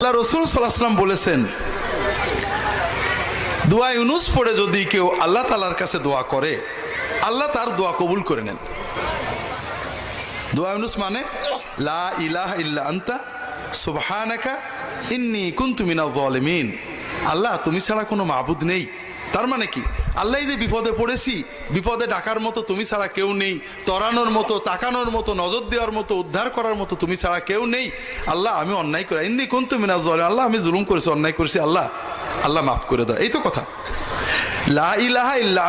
আল্লাহ রসুল সাল্লাহাম বলেছেন, দোয়া ইউনুস পড়ে যদি কেউ আল্লাহ তালার কাছে দোয়া করে, আল্লাহ তার দোয়া কবুল করে নেন। দোয়া ইউনুস মানে লা ইলাহ ইল্লা আন্তা, সুবহানাকা ইন্নি কুনতু মিনাল জালিমিন আল্লাহ, তুমি ছাড়া কোনো মাবুদ নেই। তার মানে কি? আল্লাহ যে বিপদে পড়েছি, বিপদে ডাকার মতো তুমি ছাড়া কেউ নেই, তরানোর মতো, তাকানোর মতো, নজর দেওয়ার মতো, উদ্ধার করার মতো তুমি ছাড়া কেউ নেই। আল্লাহ, আমি অন্যায় করে। ইন্নি কুনতু মিনাল জালিমিন। আল্লাহ, আমি জুলুম করেছি, অন্যায় করেছি। আল্লাহ আল্লাহ মাফ করে দাও। এই তো কথা। লা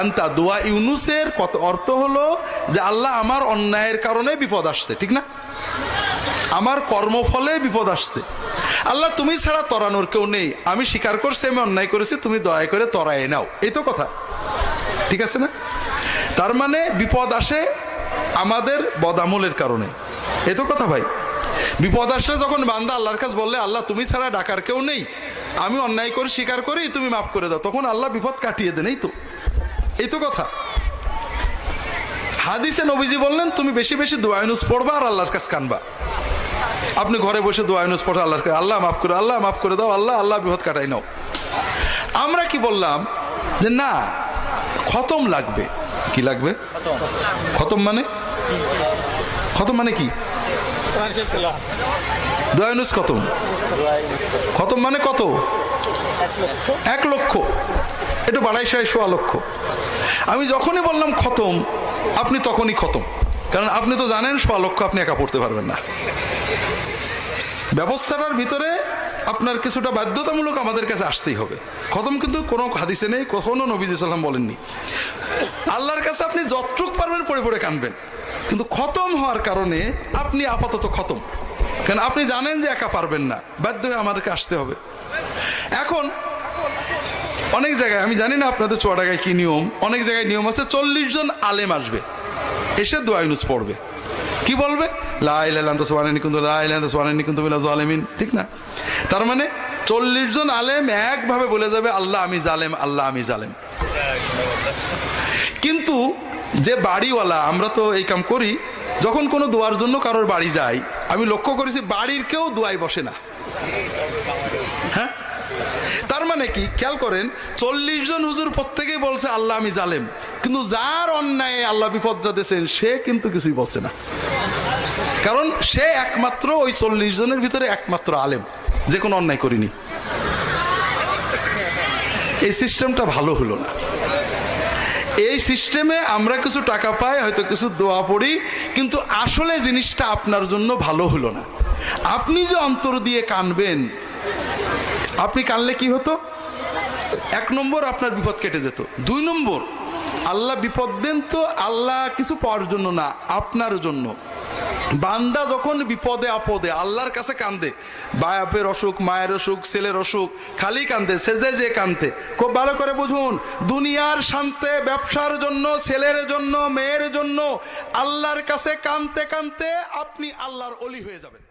আন্তা। দোয়া ইউনুসের কত অর্থ হলো যে আল্লাহ আমার অন্যায়ের কারণে বিপদ আসছে, ঠিক না? আমার কর্মফলে বিপদ আসছে। আল্লাহ, তুমি ছাড়া তরানোর কেউ নেই। আমি স্বীকার করছি, আমি অন্যায় করেছি, তুমি দয়া করে তরায় নাও। এই তো কথা। ঠিক আছে না? তার মানে বিপদ আসে আমাদের বদামলের কারণে। এ তো কথা ভাই। বিপদ আসলে যখন বান্দা আল্লাহর কাছে বললে, আল্লাহ, তুমি ছাড়া ডাকার কেউ নেই। আমি অন্যায় করে, স্বীকার করি, তুমি মাফ করে দাও। তখন আল্লাহ বিপদ কাটিয়ে দেন, এই তো। এই তো কথা। হাদিসে নবীজি বললেন, তুমি বেশি বেশি দোয়াইনুস পড়বা আর আল্লাহর কাছে কানবা। আপনি ঘরে বসে দোয়াইনুস পড়া, আল্লাহর কাছে, আল্লাহ মাফ করে, আল্লাহ মাফ করে দাও, আল্লাহ আল্লাহ বিপদ কাটাই নাও। আমরা কি বললাম যে না, খতম লাগবে। কি লাগবে? খতম মানে? খতম মানে কি? দয়ানুস খতম। খতম মানে কত? এক লক্ষ। একটু বাড়াই সাই সোয়া লক্ষ। আমি যখনই বললাম খতম, আপনি তখনই খতম। কারণ আপনি তো জানেন সোয়া লক্ষ আপনি একা পড়তে পারবেন না। ব্যবস্থাটার ভিতরে আপনার কিছুটা বাধ্যতামূলক আমাদের কাছে আসতেই হবে। খতম কিন্তু কোনো হাদিসে নেই, কখনো নবীজ সাল্লাম বলেননি। আল্লাহর কাছে আপনি যতটুক পারবেন পড়ে পড়ে কানবেন। কিন্তু খতম হওয়ার কারণে আপনি আপাতত খতম। কারণ আপনি জানেন যে একা পারবেন না, বাধ্য হয়ে আমাদেরকে আসতে হবে। এখন, অনেক জায়গায়, আমি জানি না আপনাদের চুয়াডাগায় কি নিয়ম, অনেক জায়গায় নিয়ম আছে, চল্লিশ জন আলেম আসবে। এসে দোয়াইনুস পড়বে। কি বলবে? ঠিক না? তার মানে চল্লিশ জন আলেম একভাবে বলে যাবে, আল্লাহ আমি জালেম, আল্লাহ আমি জালেম। কিন্তু যে বাড়িওয়ালা, আমরা তো এই কাম করি, যখন কোনো দোয়ার জন্য কারোর বাড়ি যাই আমি লক্ষ্য করেছি বাড়ির কেউ দোয়াই বসে না। তার মানে কি? খেয়াল করেন, চল্লিশ জন হুজুর প্রত্যেকেই বলছে, আল্লাহ, আমি জালেম। কিন্তু যার অন্যায় আল্লাহ বিপদটা দিয়েছেন সে কিন্তু কিছুই বলছে না। কারণ সে একমাত্র ওই চল্লিশ জনের ভিতরে একমাত্র আলেম, যে কোনো অন্যায় করিনি। এই সিস্টেমটা ভালো হলো না। এই সিস্টেমে আমরা কিছু টাকা পাই, হয়তো কিছু দোয়া পড়ি, কিন্তু আসলে জিনিসটা আপনার জন্য ভালো হলো না। আপনি যে অন্তর দিয়ে কানবেন আপনি কানলে কি হতো? এক নম্বর আপনার বিপদ কেটে যেত। দুই নম্বর, আল্লাহ বিপদ দেন তো আল্লাহ কিছু পাওয়ার জন্য না, আপনার জন্য। বান্দা যখন বিপদে আপদে আল্লাহর কাছে কান্দে বায়াপের অসুখ, মায়ের অসুখ, ছেলের অসুখ, খালি কান্দে সেজে যে কান্দে খুব ভালো করে বুঝুন, দুনিয়ার শান্তে ব্যবসার জন্য, ছেলের জন্য, মেয়ের জন্য, আল্লাহর কাছে কানতে কানতে আপনি আল্লাহর অলি হয়ে যাবেন।